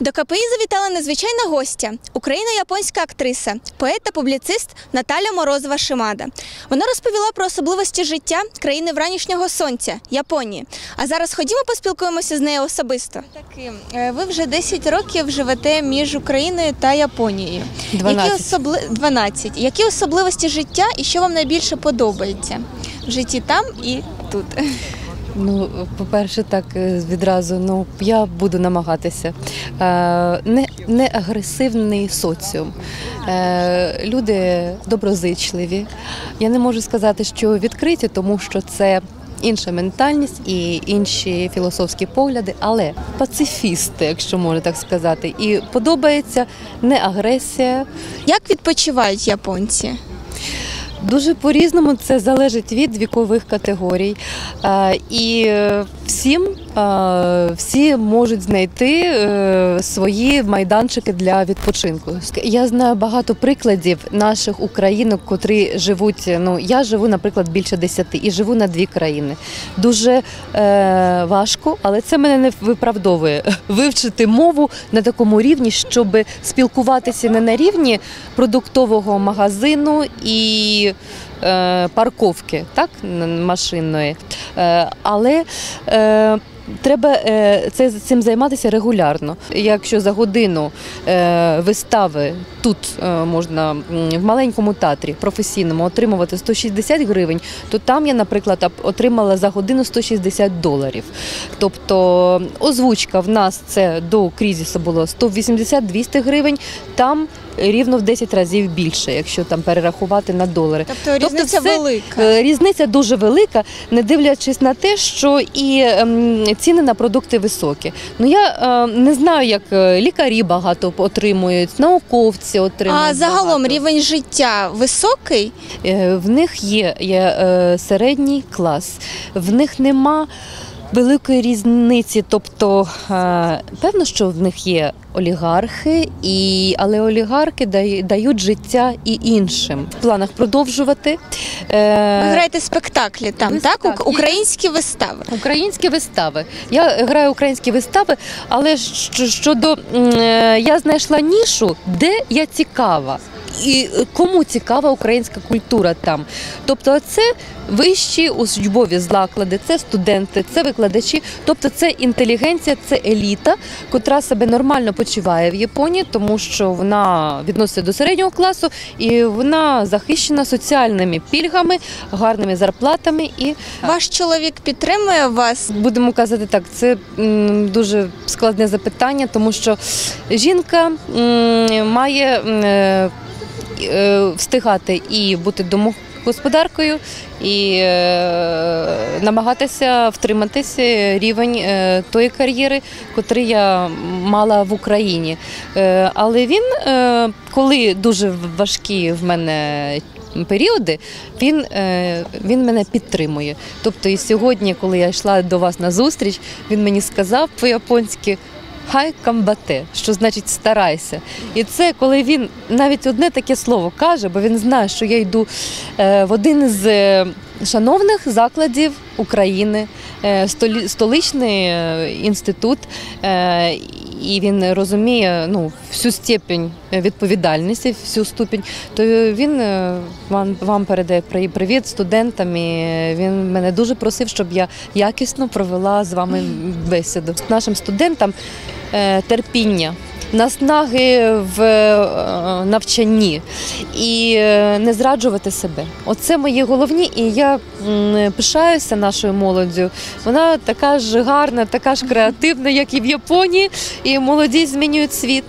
До КПІ завітала незвичайна гостя, україно-японська актриса, поет та публіцист Наталя Морозова Шимада. Вона розповіла про особливості життя країни вранішнього сонця Японії. А зараз ходімо поспілкуємося з нею особисто. Таки, е, ви вже 10 років живете між Україною та Японією. 12. Які особли... 12. Які особливості життя і що вам найбільше подобається в житті там і тут? Ну, по-перше, так е, відразу ну я буду намагатися. Е, не, не агресивний соціум. Е, люди доброзичливі. Я не можу сказати, що відкриті, тому що це. Інша ментальність і інші філософські погляди, але пацифісти, якщо можна так сказати, і подобається не агресія, Як відпочивають японці? Дуже по-різному це залежить від вікових категорій. Е, І всім е, всі можуть знайти е, свої майданчики для відпочинку. Я знаю багато прикладів наших українок, котрі живуть. Ну я живу, наприклад, більше десяти і живу на дві країни. Дуже важко, але це мене не виправдовує вивчити мову на такому рівні, щоб спілкуватися не на рівні продуктового магазину і е, парковки, так, машинної. Е, але е, Треба е, це цим займатися регулярно. Якщо за годину е, вистави тут е, можна в маленькому театрі професійному отримувати 160 гривень, то там я, наприклад, отримала за годину 160 доларів. Тобто озвучка в нас це до кризису було 180-200 гривень, там рівно в 10 разів більше, якщо там перерахувати на долари. Тобто різниця все, велика. Різниця дуже велика, не дивлячись на те, що і ем, ціни на продукти високі. Ну я е, не знаю, як е, лікарі багато отримують, науковці отримують. А загалом багато. рівень життя високий. Е, в них є, є середній клас, в них нема. Великої різниці, тобто е, певно, що в них є олігархи, і, але олігархи дають життя і іншим в планах продовжувати. Е, Ви граєте спектаклі там, ви- так? так, Українські вистави. Українські вистави. Я граю українські вистави, але щодо е, я знайшла нішу, де я цікава. І кому цікава українська культура там. Тобто, це вищі учбові заклади, це студенти, це викладачі, тобто це інтелігенція, це еліта, котра себе нормально почуває в Японії, тому що вона відноситься до середнього класу і вона захищена соціальними пільгами, гарними зарплатами і Ваш чоловік підтримує вас. Будемо казати так, це дуже складне запитання, тому що жінка має е, встигати і бути домогосподаркою, і е, намагатися втриматися рівень е, тої кар'єри, котрий я мала в Україні. Е, але він, е, коли дуже важкі в мене періоди, він, е, він мене підтримує. Тобто, і сьогодні, коли я йшла до вас на зустріч, він мені сказав по-японськи. Хай камбате, що значить старайся. І це коли він навіть одне таке слово каже, бо він знає, що я йду е, в один з е, шановних закладів України, е, столичний інститут, і він розуміє ну, всю степень відповідальності, всю ступінь, то він е, вам, вам передає при- привіт студентам. І він мене дуже просив, щоб я якісно провела з вами бесіду. Нашим студентам е, терпіння. Наснаги в е, навчанні і е, не зраджувати себе. Оце мої головні, і я пишаюся нашою молоддю. Вона така ж гарна, така ж креативна, як і в Японії. І молоді змінюють світ.